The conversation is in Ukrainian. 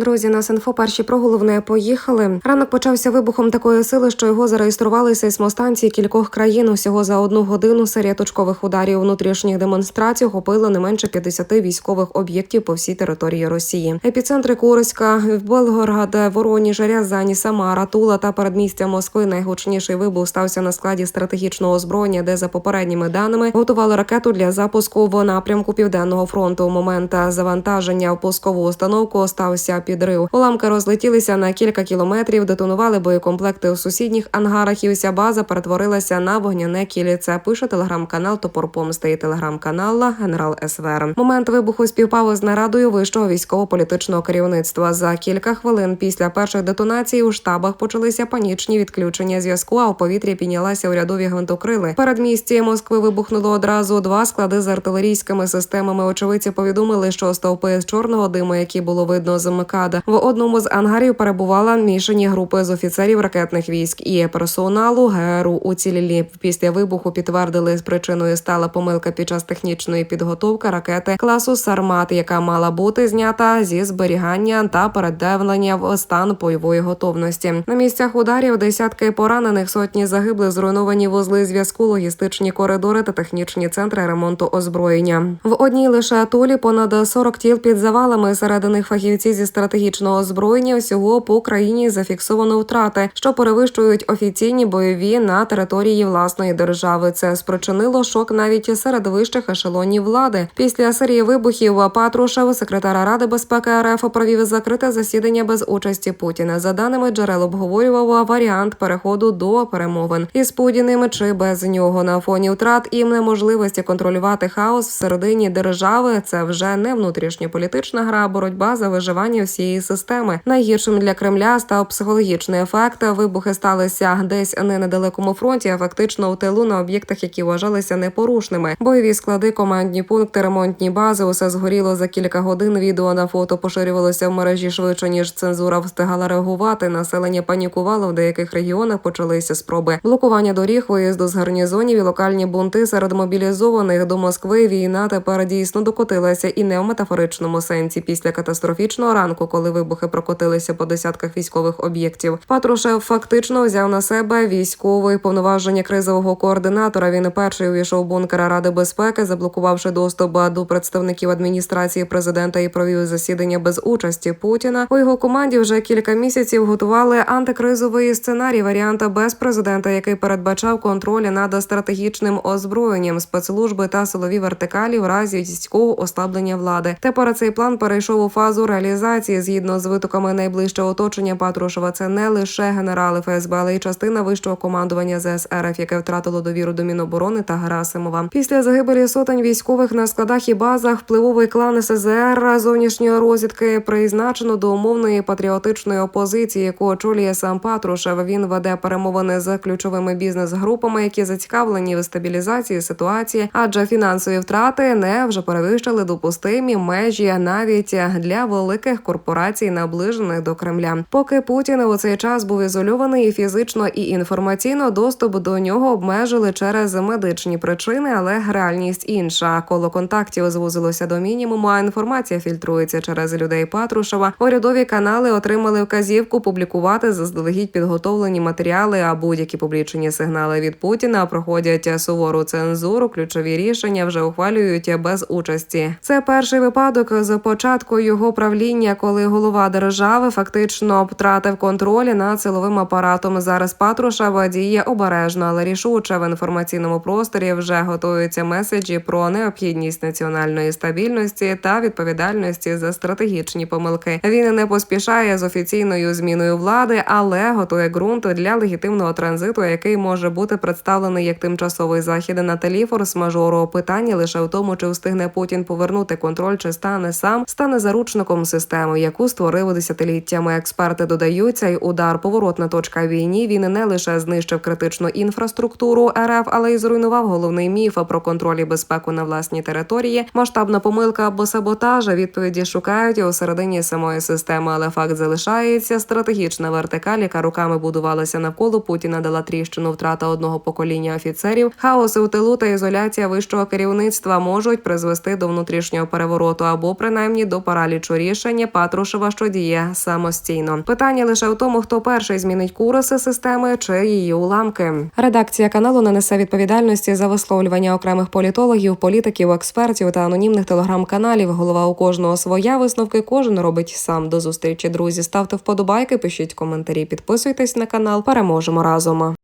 Друзі, нас інфо перші про головне поїхали. Ранок почався вибухом такої сили, що його зареєстрували сейсмостанції кількох країн. Усього за одну годину серія точкових ударів внутрішніх демонстрацій охопила не менше 50 військових об'єктів по всій території Росії. Епіцентри Курська, Белгород, Вороніж, Рязані, Самара, Тула та передмістя Москви. Найгучніший вибух стався на складі стратегічного озброєння, де за попередніми даними готували ракету для запуску в напрямку південного фронту. У момент завантаження в пускову установку стався підрив. Уламки розлетілися на кілька кілометрів, детонували боєкомплекти у сусідніх ангарах, і уся база перетворилася на вогняне кільце. Пише телеграм-канал Топор Помсти і телеграм-канал Генерал СВР. Момент вибуху співпав із нарадою вищого військово-політичного керівництва. За кілька хвилин після перших детонацій у штабах почалися панічні відключення зв'язку. А у повітрі піднялася урядові гвинтокрили. Передмісті Москви вибухнуло одразу два склади з артилерійськими системами. Очевидці повідомили, що стовпи з чорного диму, які було видно з МКАД, в одному з ангарів перебувала мішані групи з офіцерів ракетних військ і персоналу ГРУ уцілілі. Після вибуху підтвердили з причиною стала помилка під час технічної підготовки ракети класу Сармат, яка мала бути знята зі зберігання та передавлення в стан бойової готовності. На місцях ударів десятки поранених, сотні загиблих, зруйновані вузли зв'язку, логістичні коридори та технічні центри ремонту озброєння. В одній лише атолі понад 40 тіл під завалами. Серед них фахівці зі стратегічного озброєння всього по країні зафіксовано втрати, що перевищують офіційні бойові на території власної держави. Це спричинило шок навіть серед вищих ешелонів влади. Після серії вибухів Патрушев, секретар Ради безпеки РФ, провів закрите засідання без участі Путіна. За даними джерел, обговорював варіант переходу до перемовин із Путіним чи без нього на фоні втрат і неможливості контролювати хаос всередині держави. Це вже не внутрішньополітична гра, а боротьба за виживання всієї системи. Найгіршим для Кремля став психологічний ефект. Вибухи сталися десь не на далекому фронті, а фактично у тилу на об'єктах, які вважалися непорушними. Бойові склади, командні пункти, ремонтні бази. Усе згоріло за кілька годин. Відео на фото поширювалося в мережі швидше ніж цензура встигала реагувати. Населення панікувало в деяких регіонах. Почалися спроби блокування доріг, виїзду з гарнізонів і локальні бунти серед мобілізованих до Москви. Війна тепер дійсно докотилася і не в метафоричному сенсі. Після катастрофічного ранку, коли вибухи прокотилися по десятках військових об'єктів, Патрушев фактично взяв на себе військові повноваження кризового координатора. Він перший увійшов бункера Ради безпеки, заблокувавши доступ до представників адміністрації президента і провів засідання без участі Путіна. У його команді вже кілька місяців готували антикризовий сценарій варіанта без президента, який передбачав контроль над стратегічним озброєнням спецслужби та силові вертикалі в разі військового ослаблення влади. Тепер цей план перейшов у фазу реалізації згідно з витоками найближчого оточення Патрушева. Це не лише генерали ФСБ, але й частина вищого командування ЗС РФ, яке втратило довіру до Міноборони та Герасимова. Після загибелі сотень військових на складах і базах впливовий клан СЗР зовнішньої розвідки призначено до умовної патріотичної опозиції, яку очолює сам Патрушев. Він веде перемовини з ключовими бізнес-групами, які зацікавлені в стабілізації ситуації, адже фінансові втрати не вже перевищили допустимі межі навіть для великих корпорацій, наближених до Кремля. Поки Путін у цей час був ізольований і фізично і інформаційно, доступ до нього обмежили через медичні причини, але реальність інша. Коло контактів звузилося до мінімуму. А інформація фільтрується через людей Патрушева. Урядові канали отримали вказівку публікувати заздалегідь підготовлені матеріали, а будь-які публічні сигнали від Путіна проходять сувору цензуру. Ключові рішення вже ухвалюють без участі. Це перший випадок з початку його правління, коли голова держави фактично втратив контроль над силовим апаратом. Зараз Патрушев діє обережно, але рішуче в інформаційному просторі вже готуються меседжі про необхідність національної стабільності та відповідальності за стратегічні помилки. Він не поспішає з офіційною зміною влади, але готує ґрунт для легітимного транзиту, який може бути представлений як тимчасовий захід на тлі форс-мажору. Питання лише в тому, чи встигне Путін повернути контроль, чи стане сам стане заручником системи, яку створив десятиліттями. Експерти додають, цей удар поворотна точка війні. Він не лише знищив критичну інфраструктуру РФ, але й зруйнував головний міф про контроль і безпеку на власній території. Масштабна помилка або саботаж. Відповіді шукають у середині самої системи, але факт залишається. Стратегічна вертикаль, яка руками будувалася навколо Путіна, дала тріщину втрата одного покоління офіцерів. Хаоси у тилу та ізоляція вищого керівництва можуть призвести до внутрішнього перевороту або принаймні до паралічу рішення. Патрушева, що діє самостійно. Питання лише в тому, хто перший змінить куриси системи чи її уламки. Редакція каналу не несе відповідальності за висловлювання окремих політологів, політиків, експертів та анонімних телеграм-каналів. Голова у кожного своя висновки. Кожен робить сам. До зустрічі, друзі. Ставте вподобайки, пишіть коментарі, підписуйтесь на канал. Переможемо разом.